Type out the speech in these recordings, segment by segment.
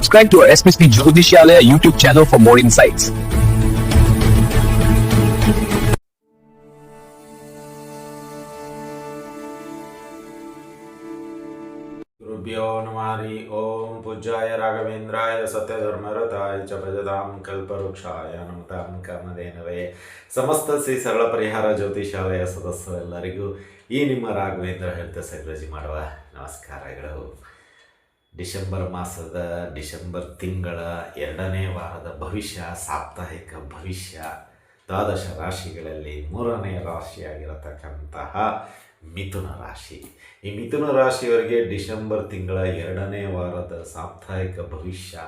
Subscribe to our SPC Jyotishyalaya YouTube channel for more insights. ಗುರುಭ್ಯೋ ನಮಾರಿ ಓಂ ಪೂಜ್ಯಾಯ ರಾಘವೇಂದ್ರಾಯ ಸತ್ಯಧರ್ಮರತಾಯ ಚ ಭಜತಾಂ ಕಲ್ಪವೃಕ್ಷಾಯ ನಮತಾಂ ಕಾಮಧೇನವೇ ಸಮಸ್ತ ಶ್ರೀ ಸರಳ ಪರಿಹಾರ ಜ್ಯೋತಿಷಾಲಯ ಸದಸ್ಯರೆಲ್ಲರಿಗೂ ಈ ನಿಮ್ಮ ರಾಘವೇಂದ್ರ ಹೇಳ್ತ ಸೈಲಜಿ ಮಾಡುವ ನಮಸ್ಕಾರಗಳು. ಡಿಸೆಂಬರ್ ಮಾಸದ ಡಿಸೆಂಬರ್ ತಿಂಗಳ ಎರಡನೇ ವಾರದ ಭವಿಷ್ಯ, ಸಾಪ್ತಾಹಿಕ ಭವಿಷ್ಯ, ದ್ವಾದಶ ರಾಶಿಗಳಲ್ಲಿ ಮೂರನೇ ರಾಶಿಯಾಗಿರತಕ್ಕಂತಹ ಮಿಥುನ ರಾಶಿ. ಈ ಮಿಥುನ ರಾಶಿಯವರಿಗೆ ಡಿಸೆಂಬರ್ ತಿಂಗಳ ಎರಡನೇ ವಾರದ ಸಾಪ್ತಾಹಿಕ ಭವಿಷ್ಯ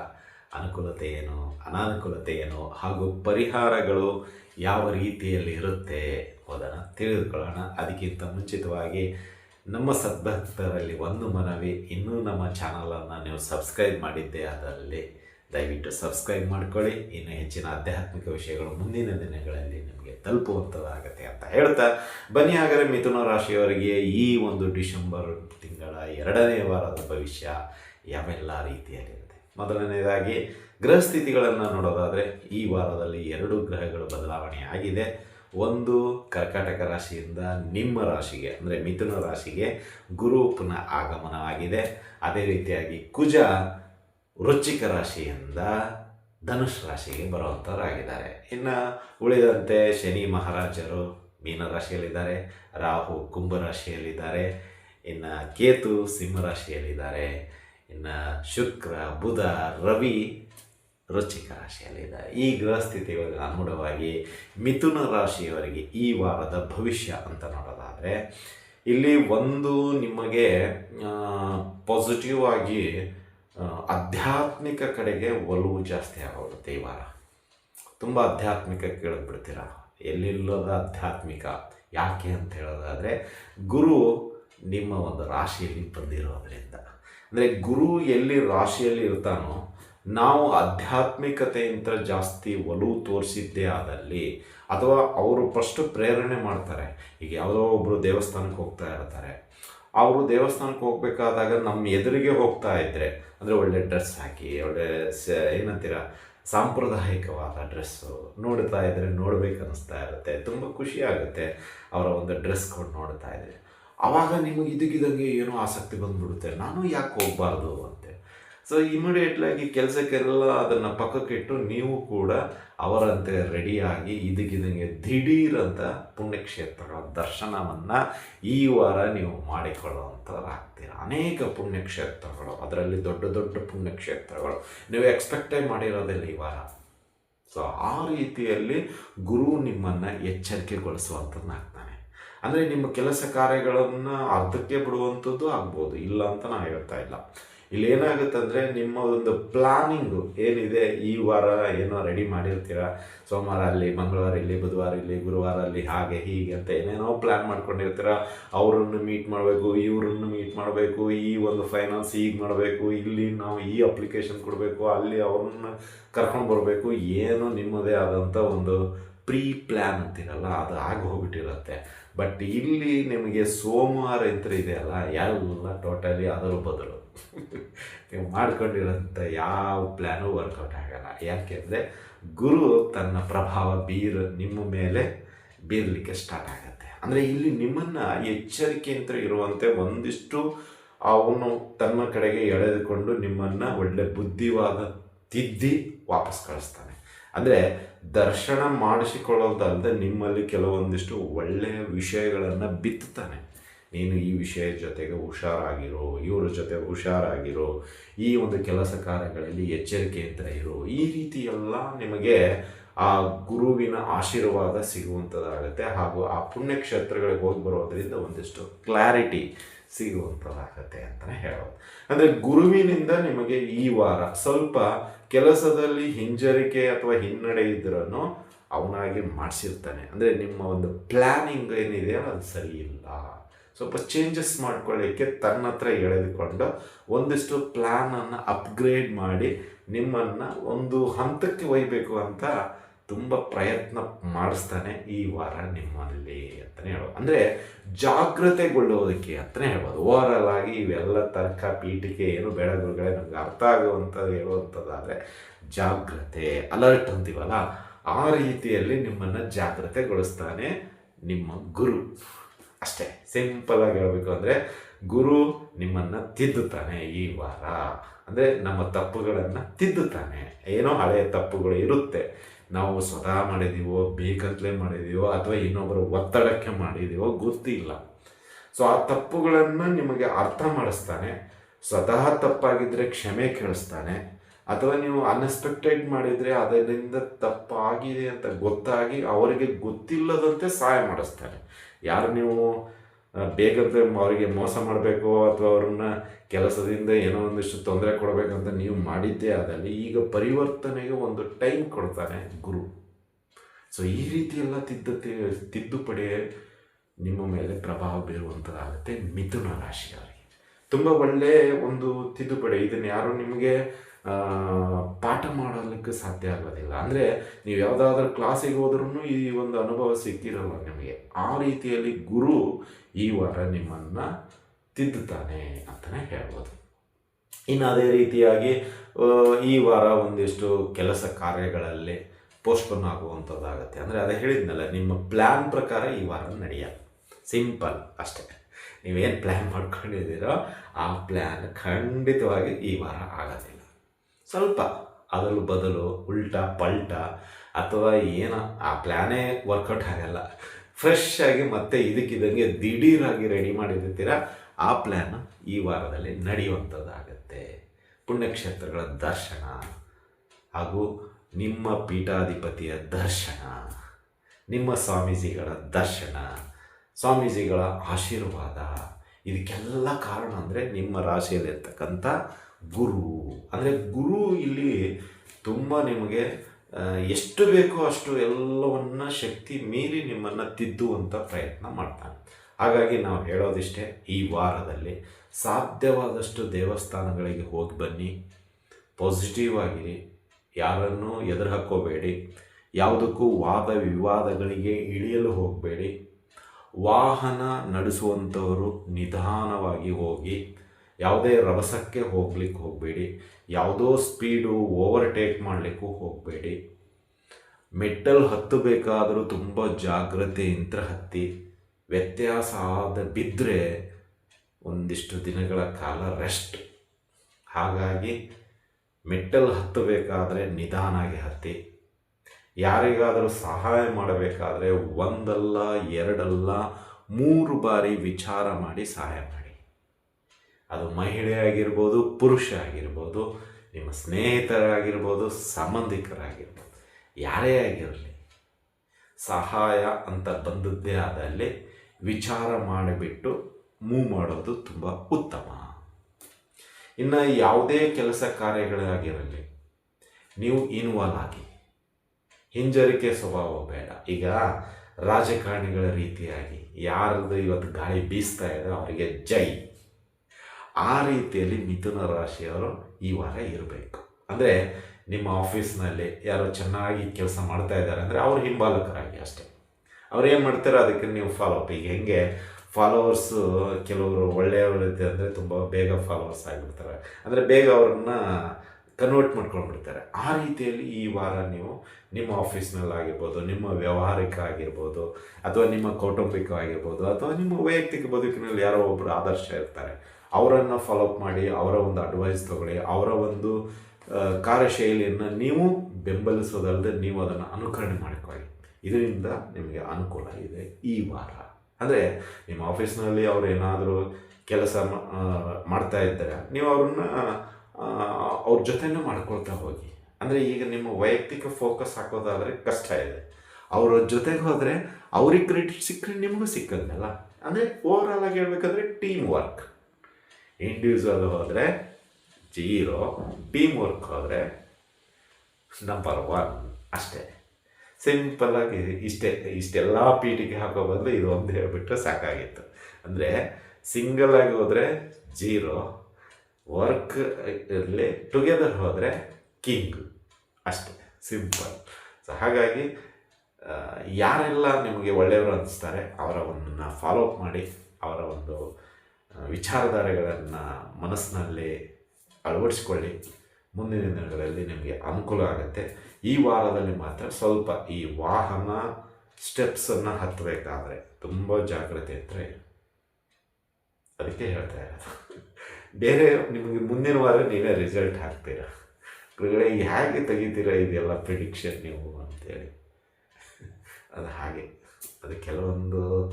ಅನುಕೂಲತೆ ಏನು, ಅನಾನುಕೂಲತೆ ಏನು ಹಾಗೂ ಪರಿಹಾರಗಳು ಯಾವ ರೀತಿಯಲ್ಲಿ ಇರುತ್ತೆ ಅದನ್ನು ತಿಳಿದುಕೊಳ್ಳೋಣ. ಅದಕ್ಕಿಂತ ಮುಂಚಿತವಾಗಿ ನಮ್ಮ ಸದ್ಭಕ್ತರಲ್ಲಿ ಒಂದು ಮನವಿ, ಇನ್ನೂ ನಮ್ಮ ಚಾನಲನ್ನು ನೀವು ಸಬ್ಸ್ಕ್ರೈಬ್ ಮಾಡಿದ್ದೇ ಅದರಲ್ಲಿ ದಯವಿಟ್ಟು ಸಬ್ಸ್ಕ್ರೈಬ್ ಮಾಡ್ಕೊಳ್ಳಿ. ಇನ್ನು ಹೆಚ್ಚಿನ ಆಧ್ಯಾತ್ಮಿಕ ವಿಷಯಗಳು ಮುಂದಿನ ದಿನಗಳಲ್ಲಿ ನಿಮಗೆ ತಲುಪುವಂಥದ್ದಾಗತ್ತೆ ಅಂತ ಹೇಳ್ತಾ ಬನ್ನಿ. ಹಾಗಾದರೆ ಮಿಥುನ ರಾಶಿಯವರಿಗೆ ಈ ಒಂದು ಡಿಸೆಂಬರ್ ತಿಂಗಳ ಎರಡನೇ ವಾರದ ಭವಿಷ್ಯ ಯಾವೆಲ್ಲ ರೀತಿಯಲ್ಲಿರುತ್ತೆ? ಮೊದಲನೇದಾಗಿ, ಗ್ರಹ ಸ್ಥಿತಿಗಳನ್ನು ನೋಡೋದಾದರೆ ಈ ವಾರದಲ್ಲಿ ಎರಡು ಗ್ರಹಗಳು ಬದಲಾವಣೆ ಆಗಿದೆ. ಒಂದು ಕರ್ಕಾಟಕ ರಾಶಿಯಿಂದ ನಿಮ್ಮ ರಾಶಿಗೆ, ಅಂದರೆ ಮಿಥುನ ರಾಶಿಗೆ ಗುರು ಪುನಃ ಆಗಮನವಾಗಿದೆ. ಅದೇ ರೀತಿಯಾಗಿ ಕುಜ ವೃಶ್ಚಿಕ ರಾಶಿಯಿಂದ ಧನುಷ್ ರಾಶಿಗೆ ಬರುವಂಥವರಾಗಿದ್ದಾರೆ ಇನ್ನು ಉಳಿದಂತೆ ಶನಿ ಮಹಾರಾಜರು ಮೀನರಾಶಿಯಲ್ಲಿದ್ದಾರೆ ರಾಹು ಕುಂಭ ರಾಶಿಯಲ್ಲಿದ್ದಾರೆ, ಇನ್ನು ಕೇತು ಸಿಂಹ ರಾಶಿಯಲ್ಲಿದ್ದಾರೆ, ಇನ್ನು ಶುಕ್ರ, ಬುಧ, ರವಿ ವೃಶ್ಚಿಕ ಈ ಸ್ಥಿತಿ ಸ್ಥಿತಿಗಳಿಗೆ ಅನುಗುಣವಾಗಿ ಮಿಥುನ ರಾಶಿಯವರಿಗೆ ಈ ವಾರದ ಭವಿಷ್ಯ ಅಂತ ನೋಡೋದಾದರೆ, ಇಲ್ಲಿ ಒಂದು ನಿಮಗೆ ಪಾಸಿಟಿವ್ ಆಗಿ ಆಧ್ಯಾತ್ಮಿಕ ಕಡೆಗೆ ಒಲವು ಜಾಸ್ತಿ ಆಗೋಗುತ್ತೆ ಈ ವಾರ. ತುಂಬ ಆಧ್ಯಾತ್ಮಿಕ ಕೇಳಿದ್ಬಿಡ್ತೀರ ಎಲ್ಲಿಲ್ಲದ ಆಧ್ಯಾತ್ಮಿಕ? ಯಾಕೆ ಅಂತ ಹೇಳೋದಾದರೆ, ಗುರು ನಿಮ್ಮ ಒಂದು ರಾಶಿಯಲ್ಲಿ ಬಂದಿರೋದ್ರಿಂದ. ಅಂದರೆ ಗುರು ಎಲ್ಲಿ ರಾಶಿಯಲ್ಲಿ ಇರ್ತಾನೋ ನಾವು ಆಧ್ಯಾತ್ಮಿಕತೆಯಿಂದ ಜಾಸ್ತಿ ಒಲವು ತೋರಿಸಿದ್ದೇ ಆದಲ್ಲಿ ಅಥವಾ ಅವರು ಫಸ್ಟು ಪ್ರೇರಣೆ ಮಾಡ್ತಾರೆ. ಈಗ ಯಾವುದೋ ಒಬ್ಬರು ದೇವಸ್ಥಾನಕ್ಕೆ ಹೋಗ್ತಾ ಇರ್ತಾರೆ. ಅವರು ದೇವಸ್ಥಾನಕ್ಕೆ ಹೋಗಬೇಕಾದಾಗ ನಮ್ಮ ಎದುರಿಗೆ ಹೋಗ್ತಾ ಇದ್ದರೆ ಅಂದರೆ ಒಳ್ಳೆ ಡ್ರೆಸ್ ಹಾಕಿ, ಒಳ್ಳೆ ಸ, ಏನಂತೀರ, ಸಾಂಪ್ರದಾಯಿಕವಾದ ಡ್ರೆಸ್ಸು ನೋಡ್ತಾ ಇದ್ದರೆ ನೋಡಬೇಕನ್ನಿಸ್ತಾ ಇರುತ್ತೆ. ತುಂಬ ಖುಷಿ ಆಗುತ್ತೆ ಅವರ ಒಂದು ಡ್ರೆಸ್ ಕೊಟ್ಟು ನೋಡ್ತಾ ಇದ್ದರೆ ಆವಾಗ ನಿಮಗೆ ಇದಕ್ಕಿದಂಗೆ ಏನೋ ಆಸಕ್ತಿ ಬಂದುಬಿಡುತ್ತೆ. ನಾನು ಯಾಕೆ ಹೋಗಬಾರ್ದು ಸೊ ಇಮಿಡಿಯೇಟ್ಲಾಗಿ ಕೆಲಸಕ್ಕೆಲ್ಲ ಅದನ್ನು ಪಕ್ಕಕ್ಕಿಟ್ಟು ನೀವು ಕೂಡ ಅವರಂತೆ ರೆಡಿಯಾಗಿ ಇದಕ್ಕಿದಂಗೆ ದಿಢೀರ್ ಅಂತ ಪುಣ್ಯಕ್ಷೇತ್ರಗಳ ದರ್ಶನವನ್ನು ಈ ವಾರ ನೀವು ಮಾಡಿಕೊಳ್ಳುವಂಥವ್ರಾಗ್ತೀರ ಅನೇಕ ಪುಣ್ಯಕ್ಷೇತ್ರಗಳು, ಅದರಲ್ಲಿ ದೊಡ್ಡ ದೊಡ್ಡ ಪುಣ್ಯಕ್ಷೇತ್ರಗಳು. ನೀವು ಎಕ್ಸ್ಪೆಕ್ಟೇ ಮಾಡಿರೋದಿಲ್ಲ ಈ ವಾರ. ಸೊ ಆ ರೀತಿಯಲ್ಲಿ ಗುರು ನಿಮ್ಮನ್ನು ಎಚ್ಚರಿಕೆಗೊಳಿಸುವಂಥದ್ದಾಗ್ತಾನೆ ಅಂದರೆ ನಿಮ್ಮ ಕೆಲಸ ಕಾರ್ಯಗಳನ್ನು ಅರ್ಧಕ್ಕೆ ಬಿಡುವಂಥದ್ದು ಆಗ್ಬೋದು, ಇಲ್ಲ ಅಂತ ನಾನು ಹೇಳ್ತಾ ಇಲ್ಲ. ಇಲ್ಲಿ ಏನಾಗುತ್ತೆ ಅಂದರೆ ನಿಮ್ಮ ಒಂದು ಪ್ಲಾನಿಂಗು ಏನಿದೆ ಈ ವಾರ ಏನೋ ರೆಡಿ ಮಾಡಿರ್ತೀರ? ಸೋಮವಾರ ಅಲ್ಲಿ, ಮಂಗಳವಾರ ಇಲ್ಲಿ, ಬುಧವಾರ ಇಲ್ಲಿ, ಗುರುವಾರ ಅಲ್ಲಿ ಹಾಗೆ, ಹೀಗೆ ಅಂತ ಏನೇನೋ ಪ್ಲ್ಯಾನ್ ಮಾಡ್ಕೊಂಡಿರ್ತೀರ? ಅವರನ್ನು ಮೀಟ್ ಮಾಡಬೇಕು, ಇವರನ್ನು ಮೀಟ್ ಮಾಡಬೇಕು, ಈ ಒಂದು ಫೈನಾನ್ಸ್ ಈಗ ಮಾಡಬೇಕು, ಇಲ್ಲಿ ನಾವು ಈ ಅಪ್ಲಿಕೇಶನ್ ಕೊಡಬೇಕು, ಅಲ್ಲಿ ಅವ್ರನ್ನ ಕರ್ಕೊಂಡು ಬರಬೇಕು, ಏನು ನಿಮ್ಮದೇ ಆದಂಥ ಒಂದು ಪ್ರೀ ಪ್ಲ್ಯಾನ್ ಅಂತೀರಲ್ಲ, ಅದು ಆಗಿ ಹೋಗ್ಬಿಟ್ಟಿರುತ್ತೆ. ಬಟ್ ಇಲ್ಲಿ ನಿಮಗೆ ಸೋಮವಾರ ಯಂತ್ರ ಇದೆಯಲ್ಲ ಎಲ್ಲ ಟೋಟಲಿ ಅದರ ಬದಲು. ನೀವು ಮಾಡ್ಕೊಂಡಿರೋಂಥ ಯಾವ ಪ್ಲ್ಯಾನು ವರ್ಕೌಟ್ ಆಗಲ್ಲ. ಯಾಕೆಂದರೆ ಗುರು ತನ್ನ ಪ್ರಭಾವ ಬೀರ್ ನಿಮ್ಮ ಮೇಲೆ ಬೀರಲಿಕ್ಕೆ ಸ್ಟಾರ್ಟ್ ಆಗುತ್ತೆ. ಅಂದರೆ ಇಲ್ಲಿ ನಿಮ್ಮನ್ನು ಎಚ್ಚರಿಕೆಯಿಂದ ಇರುವಂತೆ ಒಂದಿಷ್ಟು ಅವನು ತನ್ನ ಕಡೆಗೆ ಎಳೆದುಕೊಂಡು ನಿಮ್ಮನ್ನು ಒಳ್ಳೆ ಬುದ್ಧಿವಾದ ತಿದ್ದಿ ವಾಪಸ್ ಕಳಿಸ್ತಾನೆ. ಅಂದರೆ ದರ್ಶನ ಮಾಡಿಸಿಕೊಳ್ಳೋದಲ್ಲದೆ ನಿಮ್ಮಲ್ಲಿ ಕೆಲವೊಂದಿಷ್ಟು ಒಳ್ಳೆಯ ವಿಷಯಗಳನ್ನು ಬಿತ್ತುತ್ತಾನೆ. ನೀನು ಈ ವಿಷಯದ ಜೊತೆಗೆ ಹುಷಾರಾಗಿರೋ, ಇವರ ಜೊತೆ ಹುಷಾರಾಗಿರೋ, ಈ ಒಂದು ಕೆಲಸ ಕಾರ್ಯಗಳಲ್ಲಿ ಎಚ್ಚರಿಕೆಯಿಂದ ಇರೋ, ಈ ರೀತಿ ಎಲ್ಲ ನಿಮಗೆ ಆ ಗುರುವಿನ ಆಶೀರ್ವಾದ ಸಿಗುವಂಥದ್ದಾಗುತ್ತೆ ಹಾಗೂ ಆ ಪುಣ್ಯಕ್ಷೇತ್ರಗಳಿಗೆ ಹೋಗಿ ಬರೋದರಿಂದ ಒಂದಿಷ್ಟು ಕ್ಲಾರಿಟಿ ಸಿಗುವಂಥದ್ದಾಗತ್ತೆ ಅಂತಲೇ ಹೇಳೋದು ಅಂದರೆ ಗುರುವಿನಿಂದ ನಿಮಗೆ ಈ ವಾರ ಸ್ವಲ್ಪ ಕೆಲಸದಲ್ಲಿ ಹಿಂಜರಿಕೆ ಅಥವಾ ಹಿನ್ನಡೆ ಇದ್ರೂ ಅವನಾಗಿ ಮಾಡಿಸಿರ್ತಾನೆ. ಅಂದರೆ ನಿಮ್ಮ ಒಂದು ಪ್ಲ್ಯಾನಿಂಗ್ ಏನಿದೆ ಅದು ಸರಿ ಇಲ್ಲ. ಸ್ವಲ್ಪ ಚೇಂಜಸ್ ಮಾಡ್ಕೊಳ್ಳಿಕ್ಕೆ ತನ್ನ ಹತ್ರ ಎಳೆದುಕೊಂಡು ಒಂದಿಷ್ಟು ಪ್ಲ್ಯಾನನ್ನು ಅಪ್ಗ್ರೇಡ್ ಮಾಡಿ ನಿಮ್ಮನ್ನು ಒಂದು ಹಂತಕ್ಕೆ ಒಯ್ಯಬೇಕು ಅಂತ ತುಂಬ ಪ್ರಯತ್ನ ಮಾಡಿಸ್ತಾನೆ ಈ ವಾರ ನಿಮ್ಮಲ್ಲಿ ಅಂತಲೇ ಹೇಳ್ಬೋದು. ಅಂದರೆ ಜಾಗ್ರತೆಗೊಳ್ಳೋದಕ್ಕೆ ಅಂತಲೇ ಹೇಳ್ಬೋದು. ಓವರಲ್ ಆಗಿ ಇವೆಲ್ಲ ತರ್ಕ, ಪೀಠಿಕೆ, ಏನು ಬೇಡ ಗುರುಗಳೇ ನಮ್ಗೆ ಅರ್ಥ ಆಗುವಂಥದ್ದು ಹೇಳುವಂಥದ್ದಾದರೆ ಜಾಗ್ರತೆ ಅಲರ್ಟ್ ಅಂತೀವಲ್ಲ? ಆ ರೀತಿಯಲ್ಲಿ ನಿಮ್ಮನ್ನು ಜಾಗ್ರತೆಗೊಳಿಸ್ತಾನೆ ನಿಮ್ಮ ಗುರು. ಅಷ್ಟೇ. ಸಿಂಪಲ್ ಆಗಿ ಹೇಳಬೇಕು ಅಂದರೆ, ಗುರು ನಿಮ್ಮನ್ನು ತಿದ್ದುತ್ತಾನೆ ಈ ವಾರ. ಅಂದರೆ ನಮ್ಮ ತಪ್ಪುಗಳನ್ನು ತಿದ್ದುತ್ತಾನೆ. ಏನೋ ಹಳೆಯ ತಪ್ಪುಗಳು ಇರುತ್ತೆ. ನಾವು ಸ್ವತಃ ಮಾಡಿದೀವೋ, ಬೇಕಂತಲೇ ಮಾಡಿದೀವೋ, ಅಥವಾ ಇನ್ನೊಬ್ಬರ ಒತ್ತಡಕ್ಕೆ ಮಾಡಿದೀವೋ ಗೊತ್ತಿಲ್ಲ. ಸೊ ಆ ತಪ್ಪುಗಳನ್ನು ನಿಮಗೆ ಅರ್ಥ ಮಾಡಿಸ್ತಾನೆ. ಸ್ವತಃ ತಪ್ಪಾಗಿದ್ದರೆ ಕ್ಷಮೆ ಕೇಳಿಸ್ತಾನೆ. ಅಥವಾ ನೀವು ಅನ್ಎಕ್ಸ್ಪೆಕ್ಟೆಡ್ ಮಾಡಿದರೆ ಅದರಿಂದ ತಪ್ಪಾಗಿದೆ ಅಂತ ಗೊತ್ತಾಗಿ ಅವರಿಗೆ ಗೊತ್ತಿಲ್ಲದಂತೆ ಸಹಾಯ ಮಾಡಿಸ್ತಾನೆ. ಯಾರು ನೀವು ಬೇಕಂತ ಅವರಿಗೆ ಮೋಸ ಮಾಡಬೇಕು ಅಥವಾ ಅವ್ರನ್ನ ಕೆಲಸದಿಂದ ಏನೋ ಒಂದಿಷ್ಟು ತೊಂದರೆ ಕೊಡಬೇಕಂತ ನೀವು ಮಾಡಿದ್ದೇ ಆದಲ್ಲಿ ಈಗ ಪರಿವರ್ತನೆಗೆ ಒಂದು ಟೈಮ್ ಕೊಡ್ತಾನೆ ಗುರು. ಸೊ ಈ ರೀತಿ ಎಲ್ಲ ತಿದ್ದುತ್ತೆ ತಿದ್ದುಪಡಿ ನಿಮ್ಮ ಮೇಲೆ ಪ್ರಭಾವ ಬೀರುವಂಥದ್ದಾಗುತ್ತೆ ಮಿಥುನ ರಾಶಿಯವರಿಗೆ. ತುಂಬ ಒಳ್ಳೆಯ ಒಂದು ತಿದ್ದುಪಡಿ. ಇದನ್ನು ಯಾರು ನಿಮಗೆ ಪಾಠ ಮಾಡಲಿಕ್ಕೆ ಸಾಧ್ಯ ಆಗೋದಿಲ್ಲ. ಅಂದರೆ ನೀವು ಯಾವುದಾದ್ರೂ ಕ್ಲಾಸಿಗೆ ಹೋದ್ರೂ ಈ ಒಂದು ಅನುಭವ ಸಿಕ್ಕಿರಲ್ಲ ನಿಮಗೆ. ಆ ರೀತಿಯಲ್ಲಿ ಗುರು ಈ ವಾರ ನಿಮ್ಮನ್ನು ತಿದ್ದುತ್ತಾನೆ ಅಂತಲೇ ಹೇಳ್ಬೋದು. ಇನ್ನು ಅದೇ ರೀತಿಯಾಗಿ ಈ ವಾರ ಒಂದಿಷ್ಟು ಕೆಲಸ ಕಾರ್ಯಗಳಲ್ಲಿ ಪೋಸ್ಟ್ಪೋನ್ ಆಗುವಂಥದ್ದಾಗತ್ತೆ. ಅಂದರೆ ಅದೇ ಹೇಳಿದ್ನಲ್ಲ, ನಿಮ್ಮ ಪ್ಲ್ಯಾನ್ ಪ್ರಕಾರ ಈ ವಾರ ನಡೆಯಲ್ಲ ಸಿಂಪಲ್ ಅಷ್ಟೇ. ನೀವೇನು ಪ್ಲ್ಯಾನ್ ಮಾಡ್ಕೊಂಡಿದ್ದೀರೋ ಆ ಪ್ಲ್ಯಾನ್ ಖಂಡಿತವಾಗಿ ಈ ವಾರ ಆಗೋದಿಲ್ಲ ಸ್ವಲ್ಪ ಅದಲು ಬದಲು ಉಲ್ಟಾ ಪಲ್ಟ ಅಥವಾ ಏನೋ, ಆ ಪ್ಲ್ಯಾನೇ ವರ್ಕೌಟ್ ಆಗಲ್ಲ. ಫ್ರೆಶ್ ಆಗಿ ಮತ್ತೆ ಇದಕ್ಕಿದಂಗೆ ದಿಢೀರಾಗಿ ರೆಡಿ ಮಾಡಿರ್ತೀರ, ಆ ಪ್ಲ್ಯಾನ್ ಈ ವಾರದಲ್ಲಿ ನಡೆಯುವಂಥದ್ದಾಗತ್ತೆ. ಪುಣ್ಯಕ್ಷೇತ್ರಗಳ ದರ್ಶನ ಹಾಗೂ ನಿಮ್ಮ ಪೀಠಾಧಿಪತಿಯ ದರ್ಶನ, ನಿಮ್ಮ ಸ್ವಾಮೀಜಿಗಳ ದರ್ಶನ, ಸ್ವಾಮೀಜಿಗಳ ಆಶೀರ್ವಾದ. ಇದಕ್ಕೆಲ್ಲ ಕಾರಣ ಅಂದರೆ ನಿಮ್ಮ ರಾಶಿಯಲ್ಲಿರ್ತಕ್ಕಂಥ ಗುರು. ಅಂದರೆ ಗುರು ಇಲ್ಲಿ ತುಂಬ ನಿಮಗೆ ಎಷ್ಟು ಬೇಕೋ ಅಷ್ಟು ಎಲ್ಲವನ್ನ ಶಕ್ತಿ ಮೀರಿ ನಿಮ್ಮನ್ನು ತಿದ್ದುವಂಥ ಪ್ರಯತ್ನ ಮಾಡ್ತಾನೆ. ಹಾಗಾಗಿ ನಾವು ಹೇಳೋದಿಷ್ಟೇ, ಈ ವಾರದಲ್ಲಿ ಸಾಧ್ಯವಾದಷ್ಟು ದೇವಸ್ಥಾನಗಳಿಗೆ ಹೋಗಿ ಬನ್ನಿ. ಪಾಸಿಟಿವ್ ಆಗಿರಿ. ಯಾರನ್ನೂ ಎದುರು ಹಾಕೋಬೇಡಿ ಯಾವುದಕ್ಕೂ ವಾದ ವಿವಾದಗಳಿಗೆ ಇಳಿಯಲು ಹೋಗಬೇಡಿ. ವಾಹನ ನಡೆಸುವಂಥವರು ನಿಧಾನವಾಗಿ ಹೋಗಿ ಯಾವುದೇ ರಭಸಕ್ಕೆ ಹೋಗ್ಲಿಕ್ಕೆ ಹೋಗಬೇಡಿ. ಯಾವುದೋ ಸ್ಪೀಡು ಓವರ್ಟೇಕ್ ಮಾಡಲಿಕ್ಕೂ ಹೋಗಬೇಡಿ. ಮೆಟ್ಟಲ್ ಹತ್ತಬೇಕಾದರೂ ತುಂಬ ಜಾಗ್ರತೆಯಿಂದ ಹತ್ತಿ ವ್ಯತ್ಯಾಸ ಆದ ಬಿದ್ದರೆ ಒಂದಿಷ್ಟು ದಿನಗಳ ಕಾಲ ರೆಸ್ಟ್ ಹಾಗಾಗಿ ಮೆಟ್ಟಲ್ ಹತ್ತಬೇಕಾದರೆ ನಿಧಾನಾಗಿ ಹತ್ತಿ. ಯಾರಿಗಾದರೂ ಸಹಾಯ ಮಾಡಬೇಕಾದರೆ ಒಂದಲ್ಲ, ಎರಡಲ್ಲ, ಮೂರು ಬಾರಿ ವಿಚಾರ ಮಾಡಿ ಸಹಾಯ ಮಾಡಿ. ಅದು ಮಹಿಳೆ ಆಗಿರ್ಬೋದು, ಪುರುಷ ಆಗಿರ್ಬೋದು, ನಿಮ್ಮ ಸ್ನೇಹಿತರಾಗಿರ್ಬೋದು, ಸಂಬಂಧಿಕರಾಗಿರ್ಬೋದು, ಯಾರೇ ಆಗಿರಲಿ, ಸಹಾಯ ಅಂತ ಬಂದದ್ದೇ ಆದಲ್ಲಿ ವಿಚಾರ ಮಾಡಿಬಿಟ್ಟು ಮೂವ್ ಮಾಡೋದು ತುಂಬ ಉತ್ತಮ. ಇನ್ನು ಯಾವುದೇ ಕೆಲಸ ಕಾರ್ಯಗಳಾಗಿರಲಿ ನೀವು ಇನ್ವಾಲ್ವ್ ಆಗಿ. ಹಿಂಜರಿಕೆ ಸ್ವಭಾವ ಬೇಡ. ಈಗ ರಾಜಕಾರಣಿಗಳ ರೀತಿಯಾಗಿ ಯಾರದು ಇವತ್ತು ಗಾಳಿ ಬೀಸ್ತಾ ಇದೆ, ಅವರಿಗೆ ಜೈ. ಆ ರೀತಿಯಲ್ಲಿ ಮಿಥುನ ರಾಶಿಯವರು ಈ ವಾರ ಇರಬೇಕು. ಅಂದರೆ ನಿಮ್ಮ ಆಫೀಸ್ನಲ್ಲಿ ಯಾರೋ ಚೆನ್ನಾಗಿ ಕೆಲಸ ಮಾಡ್ತಾ ಇದ್ದಾರೆ ಅಂದರೆ ಅವರು ಹಿಂಬಾಲಕರಾಗಿ ಅಷ್ಟೇ. ಅವ್ರು ಏನು ಮಾಡ್ತಾರೆ? ಅದಕ್ಕೆ ನೀವು ಫಾಲೋ ಅಪ್ ಈಗ ಹೆಂಗೆ? ಫಾಲೋವರ್ಸು ಕೆಲವರು ಒಳ್ಳೆಯವರು ಅಂದರೆ ತುಂಬ ಬೇಗ ಫಾಲೋವರ್ಸ್ ಆಗಿಬಿಡ್ತಾರೆ. ಅಂದರೆ ಬೇಗ ಅವ್ರನ್ನ ಕನ್ವರ್ಟ್ ಮಾಡ್ಕೊಂಡ್ಬಿಡ್ತಾರೆ. ಆ ರೀತಿಯಲ್ಲಿ ಈ ವಾರ ನೀವು ನಿಮ್ಮ ಆಫೀಸ್ನಲ್ಲಿ ಆಗಿರ್ಬೋದು ನಿಮ್ಮ ವ್ಯಾವಹಾರಿಕ ಆಗಿರ್ಬೋದು, ಅಥವಾ ನಿಮ್ಮ ಕೌಟುಂಬಿಕ ಆಗಿರ್ಬೋದು ಅಥವಾ ನಿಮ್ಮ ವೈಯಕ್ತಿಕ ಬದುಕಿನಲ್ಲಿ ಯಾರೋ ಒಬ್ಬರು ಆದರ್ಶ ಇರ್ತಾರೆ. ಅವರನ್ನು ಫಾಲೋಅಪ್ ಮಾಡಿ, ಅವರ ಒಂದು ಅಡ್ವೈಸ್ ತಗೊಳ್ಳಿ, ಅವರ ಒಂದು ಕಾರ್ಯಶೈಲಿಯನ್ನು ನೀವು ಬೆಂಬಲಿಸೋದಲ್ಲದೆ ನೀವು ಅದನ್ನು ಅನುಕರಣೆ ಮಾಡಿಕೊಳ್ಳಿ. ಇದರಿಂದ ನಿಮಗೆ ಅನುಕೂಲ ಇದೆ ಈ ವಾರ. ಅಂದರೆ ನಿಮ್ಮ ಆಫೀಸ್ನಲ್ಲಿ ಅವರು ಏನಾದರೂ ಕೆಲಸ ಮಾಡ್ತಾ ಇದ್ದಾರೆ, ನೀವು ಅವ್ರನ್ನ ಅವ್ರ ಜೊತೆನೂ ಮಾಡ್ಕೊಳ್ತಾ ಹೋಗಿ. ಅಂದರೆ ಈಗ ನಿಮ್ಮ ವೈಯಕ್ತಿಕ ಫೋಕಸ್ ಹಾಕೋದಾದರೆ ಕಷ್ಟ ಇದೆ. ಅವರ ಜೊತೆಗೆ ಹೋದರೆ ಅವ್ರಿಗೆ ಕ್ರೆಡಿಟ್ ಸಿಕ್ಕರೆ ನಿಮಗೂ ಸಿಕ್ಕಲ್ಲ ಅಂದರೆ ಓವರಾಲ್ ಆಗಿ ಹೇಳ್ಬೇಕಂದ್ರೆ ಟೀಮ್ ವರ್ಕ್ ಇಂಡಿವಿಜುವಲ್ ಹೋದರೆ ಜೀರೋ ಟೀಮ್ ವರ್ಕ್ ಹೋದರೆ ನಂಬರ್ ಒನ್ ಅಷ್ಟೇ. ಸಿಂಪಲ್ಲಾಗಿ ಇಷ್ಟೇ, ಇಷ್ಟೆಲ್ಲ ಪೀಟಿಗೆ ಹಾಕೋ ಬದಲು ಇದು ಒಂದು ಹೇಳಿಬಿಟ್ರೆ ಸಾಕಾಗಿತ್ತು. ಅಂದರೆ ಸಿಂಗಲಾಗಿ ಹೋದರೆ ಜೀರೋ ವರ್ಕ್ ಇರಲಿ ಟುಗೆದರ್ ಹೋದರೆ ಕಿಂಗ್ ಅಷ್ಟೇ ಸಿಂಪಲ್ ಸೊ ಹಾಗಾಗಿ ಯಾರೆಲ್ಲ ನಿಮಗೆ ಒಳ್ಳೆಯವರು ಅನ್ನಿಸ್ತಾರೆ, ಅವರ ಫಾಲೋ ಅಪ್ ಮಾಡಿ, ಅವರ ಒಂದು ವಿಚಾರಧಾರೆಗಳನ್ನು ಮನಸ್ಸಿನಲ್ಲಿ ಅಳವಡಿಸ್ಕೊಳ್ಳಿ. ಮುಂದಿನ ದಿನಗಳಲ್ಲಿ ನಿಮಗೆ ಅನುಕೂಲ ಆಗುತ್ತೆ. ಈ ವಾರದಲ್ಲಿ ಮಾತ್ರ ಸ್ವಲ್ಪ ಈ ವಾಹನ ಸ್ಟೆಪ್ಸನ್ನು ಹತ್ತಬೇಕಾದ್ರೆ ತುಂಬ ಜಾಗ್ರತೆ ಇದ್ದರೆ ಅದಕ್ಕೆ ಹೇಳ್ತಾ ಇರೋದು. ಬೇರೆ ನಿಮಗೆ ಮುಂದಿನ ವಾರ ನೀವೇ ರಿಸಲ್ಟ್ ಹಾಕ್ತೀರಾ? ಗುರುಗಳೇ, ಹೇಗೆ ತೆಗಿತೀರಾ ಇದೆಲ್ಲ ಪ್ರಿಡಿಕ್ಷನ್ ನೀವು ಅಂತೇಳಿ. ಅದು ಹಾಗೆ. ಅದು ಕೆಲವೊಂದು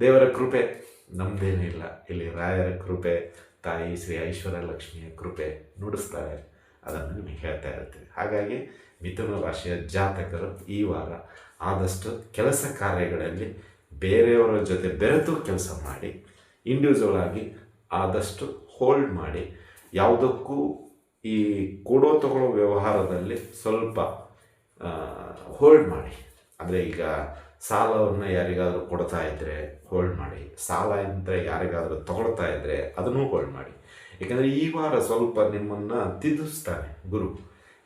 ದೇವರ ಕೃಪೆ. ನಮ್ಮದೇನಿಲ್ಲ ಇಲ್ಲಿ. ರಾಯರ ಕೃಪೆ, ತಾಯಿ ಶ್ರೀ ಐಶ್ವರ್ಯ ಲಕ್ಷ್ಮಿಯ ಕೃಪೆ ನುಡಿಸ್ತಾರೆ. ಅದನ್ನು ನಿಮಗೆ ಹೇಳ್ತಾ ಇರ್ತೀವಿ ಹಾಗಾಗಿ ಮಿಥುನ ರಾಶಿಯ ಜಾತಕರು ಈ ವಾರ ಆದಷ್ಟು ಕೆಲಸ ಕಾರ್ಯಗಳಲ್ಲಿ ಬೇರೆಯವರ ಜೊತೆ ಬೆರೆತು ಕೆಲಸ ಮಾಡಿ ಇಂಡಿವಿಜುವಲ್ ಆಗಿ ಆದಷ್ಟು ಹೋಲ್ಡ್ ಮಾಡಿ, ಯಾವುದಕ್ಕೂ ಈ ಕೊಡೋ ತಗೊಳ್ಳೋ ವ್ಯವಹಾರದಲ್ಲಿ ಸ್ವಲ್ಪ ಹೋಲ್ಡ್ ಮಾಡಿ. ಅಂದರೆ ಈಗ ಸಾಲವನ್ನು ಯಾರಿಗಾದರೂ ಕೊಡ್ತಾ ಇದ್ದರೆ ಹೋಲ್ಡ್ ಮಾಡಿ. ಸಾಲ ಅಂತ ಯಾರಿಗಾದರೂ ತಗೊಳ್ತಾ ಇದ್ದರೆ ಅದನ್ನು ಹೋಲ್ಡ್ ಮಾಡಿ. ಏಕೆಂದರೆ ಈ ವಾರ ಸ್ವಲ್ಪ ನಿಮ್ಮನ್ನು ತಿದ್ದಿಸ್ತಾನೆ ಗುರು.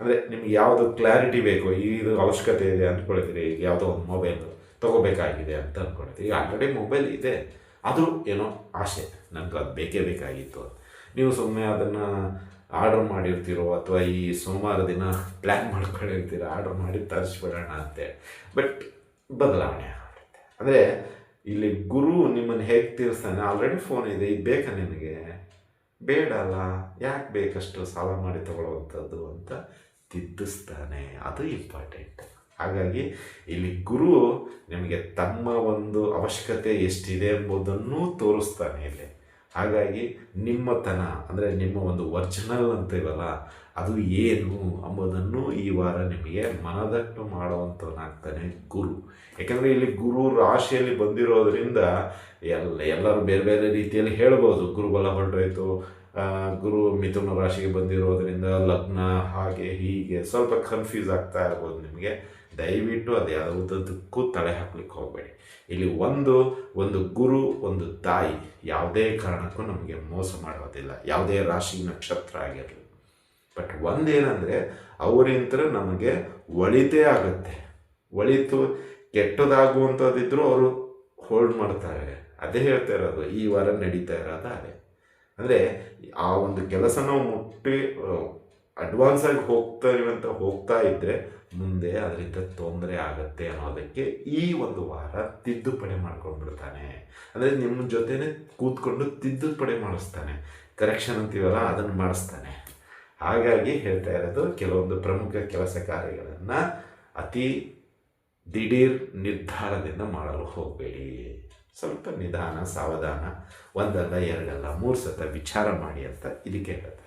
ಅಂದರೆ ನಿಮ್ಗೆ ಯಾವುದು ಕ್ಲಾರಿಟಿ ಬೇಕು, ಇದು ಅವಶ್ಯಕತೆ ಇದೆ ಅಂದ್ಕೊಳ್ತೀರಿ, ಈಗ ಯಾವುದೋ ಒಂದು ಮೊಬೈಲ್ ತೊಗೋಬೇಕಾಗಿದೆ ಅಂತ ಅಂದ್ಕೊಳ್ತೀವಿ ಈಗ ಆಲ್ರೆಡಿ ಮೊಬೈಲ್ ಇದೆ. ಅದು ಏನೋ ಆಸೆ. ನನಗೆ ಅದು ಬೇಕೇ ಬೇಕಾಗಿತ್ತು ನೀವು ಸುಮ್ಮನೆ ಅದನ್ನು ಆರ್ಡರ್ ಮಾಡಿರ್ತೀರೋ ಅಥವಾ ಈ ಸೋಮವಾರ ದಿನ ಪ್ಲ್ಯಾನ್ ಮಾಡ್ಕೊಂಡಿರ್ತೀರ ಆರ್ಡರ್ ಮಾಡಿ ತರಿಸ್ಬಿಡೋಣ ಅಂತೇಳಿ ಬಟ್ ಬದಲಾವಣೆ ಆಗುತ್ತೆ ಅಂದರೆ ಇಲ್ಲಿ ಗುರು ನಿಮ್ಮನ್ನು ಹೇಗೆ ತೀರಿಸ್ತಾನೆ? ಆಲ್ರೆಡಿ ಫೋನ್ ಇದೆ, ಇದು ಬೇಕಾ ನಿನಗೆ? ಬೇಡ ಅಲ್ಲ, ಯಾಕೆ ಬೇಕಷ್ಟು ಸಾಲ ಮಾಡಿ ತಗೊಳ್ಳುವಂಥದ್ದು ಅಂತ ತಿದ್ದಿಸ್ತಾನೆ. ಅದು ಇಂಪಾರ್ಟೆಂಟ್ ಹಾಗಾಗಿ ಇಲ್ಲಿ ಗುರು ನಿಮಗೆ ತಮ್ಮ ಒಂದು ಅವಶ್ಯಕತೆ ಎಷ್ಟಿದೆ ಎಂಬುದನ್ನು ತೋರಿಸ್ತಾನೆ ಇಲ್ಲಿ. ಹಾಗಾಗಿ ನಿಮ್ಮತನ ಅಂದರೆ ನಿಮ್ಮ ಒಂದು ಒರಿಜಿನಲ್ ಅಂತೀವಲ್ಲ ಅದು ಏನು ಅಂಬುದನ್ನು ಈ ವಾರ ನಿಮಗೆ ಮನದಟ್ಟು ಮಾಡುವಂಥವನಾಗ್ತಾನೆ ಗುರು. ಯಾಕೆಂದರೆ ಇಲ್ಲಿ ಗುರು ರಾಶಿಯಲ್ಲಿ ಬಂದಿರೋದ್ರಿಂದ ಎಲ್ಲ ಎಲ್ಲರೂ ಬೇರೆ ಬೇರೆ ರೀತಿಯಲ್ಲಿ ಹೇಳ್ಬೋದು. ಗುರುಬಲ ಬಲ ಆ, ಗುರು ಮಿಥುನ ರಾಶಿಗೆ ಬಂದಿರೋದ್ರಿಂದ ಲಗ್ನ ಹಾಗೆ ಹೀಗೆ ಸ್ವಲ್ಪ ಕನ್ಫ್ಯೂಸ್ ಆಗ್ತಾ ಇರ್ಬೋದು ನಿಮಗೆ. ದಯವಿಟ್ಟು ಅದು ಯಾವುದಕ್ಕೂ ತಲೆ ಹಾಕ್ಲಿಕ್ಕೆ ಹೋಗಬೇಡಿ. ಇಲ್ಲಿ ಒಂದು ಒಂದು ಗುರು, ಒಂದು ತಾಯಿ ಯಾವುದೇ ಕಾರಣಕ್ಕೂ ನಮಗೆ ಮೋಸ ಮಾಡೋದಿಲ್ಲ ಯಾವುದೇ ರಾಶಿ ನಕ್ಷತ್ರ ಆಗಿರಲಿ. ಬಟ್ ಒಂದೇನಂದರೆ ಅವರಿಂತ ನಮಗೆ ಒಳಿತೇ ಆಗುತ್ತೆ. ಒಳಿತು ಕೆಟ್ಟದಾಗುವಂಥದ್ದಿದ್ರು ಅವರು ಹೋಲ್ಡ್ ಮಾಡ್ತಾರೆ. ಅದೇ ಹೇಳ್ತಾ ಇರೋದು, ಈ ವಾರ ನಡೀತಾ ಇರೋದು ಅದೇ. ಅಂದರೆ ಆ ಒಂದು ಕೆಲಸ ಮುಟ್ಟಿ ಅಡ್ವಾನ್ಸ್ ಆಗಿ ಹೋಗ್ತಾ ಇರುವಂತ ಹೋಗ್ತಾ ಇದ್ದರೆ ಮುಂದೆ ಅದರಿಂದ ತೊಂದರೆ ಆಗುತ್ತೆ ಅನ್ನೋದಕ್ಕೆ ಈ ಒಂದು ವಾರ ತಿದ್ದುಪಡಿ ಮಾಡ್ಕೊಂಡ್ಬಿಡ್ತಾನೆ. ಅಂದರೆ ನಿಮ್ಮ ಜೊತೆನೆ ಕೂತ್ಕೊಂಡು ತಿದ್ದುಪಡಿ ಮಾಡಿಸ್ತಾನೆ. ಕರೆಕ್ಷನ್ ಅಂತೀವಲ್ಲ ಅದನ್ನು ಮಾಡಿಸ್ತಾನೆ. ಹಾಗಾಗಿ ಹೇಳ್ತಾ ಇರೋದು ಕೆಲವೊಂದು ಪ್ರಮುಖ ಕೆಲಸ ಕಾರ್ಯಗಳನ್ನು ಅತಿ ದಿಢೀರ್ ನಿರ್ಧಾರದಿಂದ ಮಾಡಲು ಹೋಗಬೇಡಿ. ಸ್ವಲ್ಪ ನಿಧಾನ, ಸಾವಧಾನ, ಒಂದಲ್ಲ, ಎರಡಲ್ಲ, ಮೂರು ಸತ ವಿಚಾರ ಮಾಡಿ ಅಂತ ಇದಕ್ಕೆ ಹೇಳ್ತಾರೆ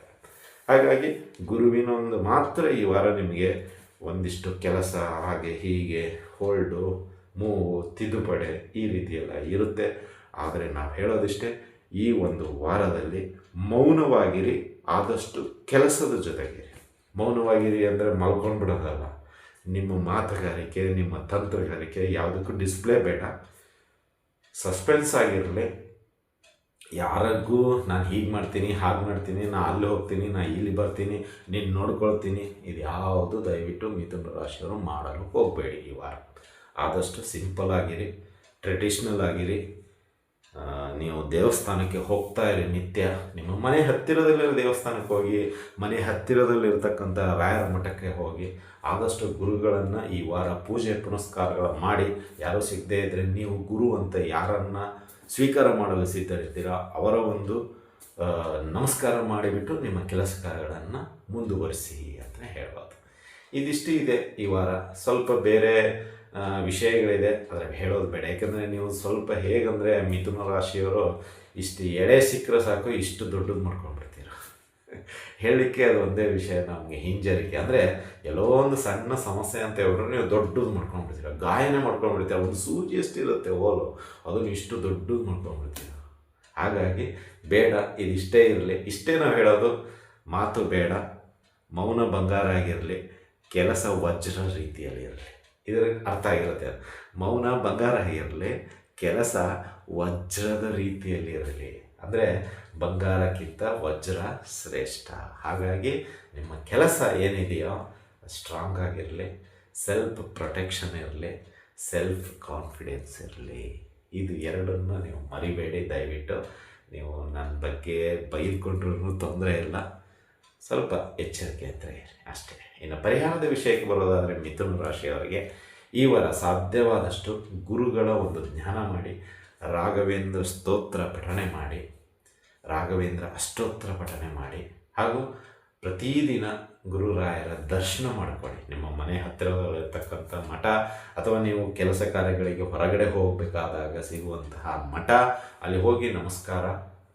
ಹಾಗಾಗಿ ಗುರುವಿನೊಂದು ಮಾತ್ರ ಈ ವಾರ ನಿಮಗೆ ಒಂದಿಷ್ಟು ಕೆಲಸ, ಹಾಗೆ ಹೀಗೆ ಹೋಲ್ಡು ಮೂವು, ತಿದ್ದುಪಡೆ ಈ ರೀತಿಯೆಲ್ಲ ಇರುತ್ತೆ. ಆದರೆ ನಾವು ಹೇಳೋದಿಷ್ಟೇ, ಈ ಒಂದು ವಾರದಲ್ಲಿ ಮೌನವಾಗಿರಿ, ಆದಷ್ಟು ಕೆಲಸದ ಜೊತೆಗೆ ಮೌನವಾಗಿರಿ ಅಂದರೆ ಮಲ್ಕೊಂಡು ಬಿಡೋದಲ್ಲ ನಿಮ್ಮ ಮಾತುಗಾರಿಕೆ, ನಿಮ್ಮ ತಂತ್ರಗಾರಿಕೆ ಯಾವುದಕ್ಕೂ ಡಿಸ್ಪ್ಲೇ ಬೇಡ. ಸಸ್ಪೆನ್ಸ್ ಆಗಿರಲಿ ಯಾರಿಗೂ ನಾನು ಹೀಗೆ ಮಾಡ್ತೀನಿ, ಹಾಗೆ ಮಾಡ್ತೀನಿ ನಾನು ಅಲ್ಲಿ ಹೋಗ್ತೀನಿ ನಾನು ಇಲ್ಲಿ ಬರ್ತೀನಿ, ನೀನು ನೋಡ್ಕೊಳ್ತೀನಿ, ಇದು ಯಾವುದು ದಯವಿಟ್ಟು ಮಿಥುನ ರಾಶಿಯವರು ಮಾಡಲು ಹೋಗಬೇಡಿ ಈ ವಾರ. ಆದಷ್ಟು ಸಿಂಪಲ್ ಆಗಿರಿ, ಟ್ರೆಡಿಷ್ನಲ್ ಆಗಿರಿ ನೀವು ದೇವಸ್ಥಾನಕ್ಕೆ ಹೋಗ್ತಾ ಇರಿ ನಿತ್ಯ. ನಿಮ್ಮ ಮನೆ ಹತ್ತಿರದಲ್ಲಿರೋ ದೇವಸ್ಥಾನಕ್ಕೆ ಹೋಗಿ, ಮನೆ ಹತ್ತಿರದಲ್ಲಿರ್ತಕ್ಕಂಥ ರಾಯರ ಮಠಕ್ಕೆ ಹೋಗಿ, ಆದಷ್ಟು ಗುರುಗಳನ್ನು ಈ ವಾರ ಪೂಜೆ ಪುನಸ್ಕಾರಗಳನ್ನು ಮಾಡಿ. ಯಾರೂ ಸಿಗದೇ ಇದ್ದರೆ ನೀವು ಗುರು ಅಂತ ಯಾರನ್ನು ಸ್ವೀಕಾರ ಮಾಡಲು ಸಿದ್ಧರಿದ್ದೀರಾ? ಅವರ ಒಂದು ನಮಸ್ಕಾರ ಮಾಡಿಬಿಟ್ಟು ನಿಮ್ಮ ಕೆಲಸ ಕಾರ್ಯಗಳನ್ನು ಮುಂದುವರಿಸಿ ಅಂತ ಹೇಳ್ಬೋದು. ಇದಿಷ್ಟು ಇದೆ ಈ ವಾರ. ಸ್ವಲ್ಪ ಬೇರೆ ವಿಷಯಗಳಿದೆ. ಆದರೆ ಹೇಳೋದು ಬೇಡ. ಯಾಕಂದರೆ ನೀವು ಸ್ವಲ್ಪ ಹೇಗಂದರೆ ಮಿಥುನ ರಾಶಿಯವರು ಇಷ್ಟು ಎಳೆ ಸಿಕ್ಕರೆ ಸಾಕು, ಇಷ್ಟು ದೊಡ್ಡದು ಮಾಡ್ಕೊಂಡ್ಬಿಡ್ತೀರ. ಹೇಳಲಿಕ್ಕೆ ಅದು ಒಂದೇ ವಿಷಯ, ನಮಗೆ ಹಿಂಜರಿಕೆ. ಅಂದರೆ ಎಲ್ಲೋ ಒಂದು ಸಣ್ಣ ಸಮಸ್ಯೆ ಅಂತ ಹೇಳಿದ್ರು ನೀವು ದೊಡ್ಡದು ಮಾಡ್ಕೊಂಡ್ಬಿಡ್ತೀರ. ಗಾಯನೇ ಮಾಡ್ಕೊಂಡ್ಬಿಡ್ತೀರ. ಒಂದು ಸೂಜಿ ಎಷ್ಟಿರುತ್ತೆ ಓಲು, ಅದನ್ನು ಇಷ್ಟು ದೊಡ್ಡದು ಮಾಡ್ಕೊಂಡ್ಬಿಡ್ತೀರ. ಹಾಗಾಗಿ ಬೇಡ, ಇದಿಷ್ಟೇ ಇರಲಿ. ಇಷ್ಟೇ ನಾವು ಹೇಳೋದು, ಮಾತು ಬೇಡ. ಮೌನ ಬಂಗಾರ ಆಗಿರಲಿ, ಕೆಲಸ ವಜ್ರ ರೀತಿಯಲ್ಲಿ ಇರಲಿ. ಇದರ ಅರ್ಥ ಆಗಿರುತ್ತೆ. ಮೌನ ಬಂಗಾರ ಆಗಿರಲಿ, ಕೆಲಸ ವಜ್ರದ ರೀತಿಯಲ್ಲಿ ಇರಲಿ. ಅಂದರೆ ಬಂಗಾರಕ್ಕಿಂತ ವಜ್ರ ಶ್ರೇಷ್ಠ. ಹಾಗಾಗಿ ನಿಮ್ಮ ಕೆಲಸ ಏನಿದೆಯೋ ಸ್ಟ್ರಾಂಗ್ ಆಗಿರಲಿ ಸೆಲ್ಫ್ ಪ್ರೊಟೆಕ್ಷನ್ ಇರಲಿ ಸೆಲ್ಫ್ ಕಾನ್ಫಿಡೆನ್ಸ್ ಇರಲಿ. ಇದು ಎರಡನ್ನು ನೀವು ಮರಿಬೇಡಿ. ದಯವಿಟ್ಟು ನೀವು ನನ್ನ ಬಗ್ಗೆ ಬೈದುಕೊಂಡ್ರೂ ತೊಂದರೆ ಇಲ್ಲ. ಸ್ವಲ್ಪ ಎಚ್ಚರಿಕೆ ಅಂತ ಇರಿ ಅಷ್ಟೇ. ಇನ್ನು ಪರಿಹಾರದ ವಿಷಯಕ್ಕೆ ಬರೋದಾದರೆ ಮಿಥುನ ರಾಶಿಯವರಿಗೆ ಈ ವಾರ ಸಾಧ್ಯವಾದಷ್ಟು ಗುರುಗಳ ಒಂದು ಧ್ಯಾನ ಮಾಡಿ. ರಾಘವೇಂದ್ರ ಸ್ತೋತ್ರ ಪಠಣೆ ಮಾಡಿ, ರಾಘವೇಂದ್ರ ಅಷ್ಟೋತ್ತರ ಪಠಣೆ ಮಾಡಿ, ಹಾಗೂ ಪ್ರತಿದಿನ ಗುರುರಾಯರ ದರ್ಶನ ಮಾಡಿಕೊಳ್ಳಿ. ನಿಮ್ಮ ಮನೆ ಹತ್ತಿರದಲ್ಲಿರ್ತಕ್ಕಂಥ ಮಠ ಅಥವಾ ನೀವು ಕೆಲಸ ಕಾರ್ಯಗಳಿಗೆ ಹೊರಗಡೆ ಹೋಗಬೇಕಾದಾಗ ಸಿಗುವಂತಹ ಮಠ, ಅಲ್ಲಿ ಹೋಗಿ ನಮಸ್ಕಾರ.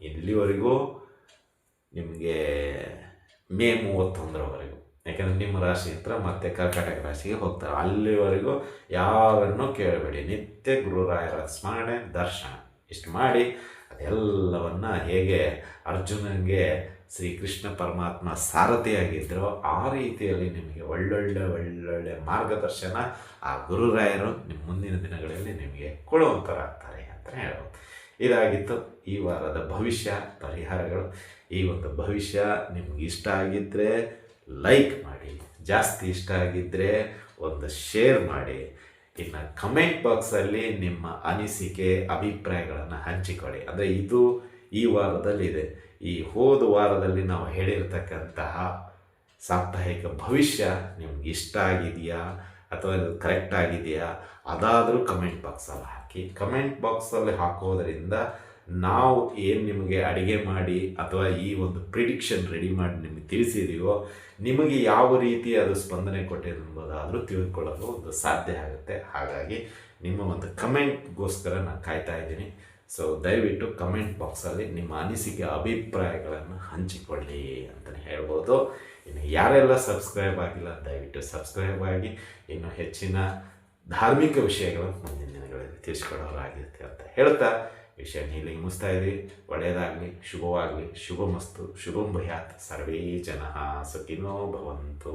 ಇಲ್ಲಿವರೆಗೂ ನಿಮಗೆ ಮೇ ಮೂವತ್ತೊಂದರವರೆಗೂ. ಯಾಕಂದರೆ ನಿಮ್ಮ ರಾಶಿ ಹತ್ರ ಮತ್ತೆ ಕರ್ಕಾಟಕ ರಾಶಿಗೆ ಹೋಗ್ತಾರೆ. ಅಲ್ಲಿವರೆಗೂ ಯಾರನ್ನೂ ಕೇಳಬೇಡಿ. ನಿತ್ಯ ಗುರುರಾಯರ ಸ್ಮರಣೆ ದರ್ಶನ. ಇಷ್ಟು ಮಾಡಿ, ಅದೆಲ್ಲವನ್ನ ಹೇಗೆ ಅರ್ಜುನನಿಗೆ ಶ್ರೀಕೃಷ್ಣ ಪರಮಾತ್ಮ ಸಾರಥಿಯಾಗಿದ್ದರೋ ಆ ರೀತಿಯಲ್ಲಿ ನಿಮಗೆ ಒಳ್ಳೊಳ್ಳೆ ಒಳ್ಳೊಳ್ಳೆ ಮಾರ್ಗದರ್ಶನ ಆ ಗುರುರಾಯರು ನಿಮ್ಮ ಮುಂದಿನ ದಿನಗಳಲ್ಲಿ ನಿಮಗೆ ಕೊಡುವಂಥರಾಗ್ತಾರೆ ಅಂತ ಹೇಳ್ಬೋದು. ಇದಾಗಿತ್ತು ಈ ವಾರದ ಭವಿಷ್ಯ, ಪರಿಹಾರಗಳು. ಈ ಒಂದು ಭವಿಷ್ಯ ನಿಮ್ಗೆ ಇಷ್ಟ ಆಗಿದ್ದರೆ ಲೈಕ್ ಮಾಡಿ. ಜಾಸ್ತಿ ಇಷ್ಟ ಆಗಿದ್ದರೆ ಒಂದು ಶೇರ್ ಮಾಡಿ. ಇನ್ನು ಕಮೆಂಟ್ ಬಾಕ್ಸಲ್ಲಿ ನಿಮ್ಮ ಅನಿಸಿಕೆ, ಅಭಿಪ್ರಾಯಗಳನ್ನು ಹಂಚಿಕೊಳ್ಳಿ. ಅಂದರೆ ಇದು ಈ ವಾರದಲ್ಲಿದೆ ಈ ಹೋದ ವಾರದಲ್ಲಿ ನಾವು ಹೇಳಿರ್ತಕ್ಕಂತಹ ಸಾಪ್ತಾಹಿಕ ಭವಿಷ್ಯ ನಿಮ್ಗೆ ಇಷ್ಟ ಆಗಿದೆಯಾ? ಅಥವಾ ಇದು ಕರೆಕ್ಟ್ ಆಗಿದೆಯಾ? ಅದಾದರೂ ಕಮೆಂಟ್ ಬಾಕ್ಸಲ್ಲಿ ಹಾಕಿ. ಕಮೆಂಟ್ ಬಾಕ್ಸಲ್ಲಿ ಹಾಕೋದರಿಂದ ನಾವು ಏನು ನಿಮಗೆ ಅಡುಗೆ ಮಾಡಿ ಅಥವಾ ಈ ಒಂದು ಪ್ರಿಡಿಕ್ಷನ್ ರೆಡಿ ಮಾಡಿ ನಿಮಗೆ ತಿಳಿಸಿದೀವೋ ನಿಮಗೆ ಯಾವ ರೀತಿ ಅದು ಸ್ಪಂದನೆ ಕೊಟ್ಟಿದೆ ಎಂಬುದಾದರೂ ತಿಳ್ಕೊಳ್ಳಲು ಒಂದು ಸಾಧ್ಯ ಆಗುತ್ತೆ. ಹಾಗಾಗಿ ನಿಮ್ಮ ಒಂದು ಕಮೆಂಟ್ಗೋಸ್ಕರ ನಾನು ಕಾಯ್ತಾ ಇದ್ದೀನಿ. ಸೊ ದಯವಿಟ್ಟು ಕಮೆಂಟ್ ಬಾಕ್ಸಲ್ಲಿ ನಿಮ್ಮ ಅನಿಸಿಕೆ, ಅಭಿಪ್ರಾಯಗಳನ್ನು ಹಂಚಿಕೊಳ್ಳಿ ಅಂತಲೇ ಹೇಳ್ಬೋದು. ಇನ್ನು ಯಾರೆಲ್ಲ ಸಬ್ಸ್ಕ್ರೈಬ್ ಆಗಿಲ್ಲ, ದಯವಿಟ್ಟು ಸಬ್ಸ್ಕ್ರೈಬ್ ಆಗಿ. ಇನ್ನು ಹೆಚ್ಚಿನ ಧಾರ್ಮಿಕ ವಿಷಯಗಳನ್ನು ಮುಂದಿನ ದಿನಗಳಲ್ಲಿ ತಿಳಿಸ್ಕೊಡೋರಾಗಿರುತ್ತೆ ಅಂತ ಹೇಳ್ತಾ ವಿಷಯ ನೀಲಿ ಮುಗಿಸ್ತಾ ಇದ್ವಿ ಒಳ್ಳೆಯದಾಗಲಿ ಶುಭವಾಗಲಿ. ಶುಭಮಸ್ತು. ಶುಭಂ ಭಯಾತ್. ಸರ್ವೇ ಜನ ಸುಖಿನೋ ಭವಂತು.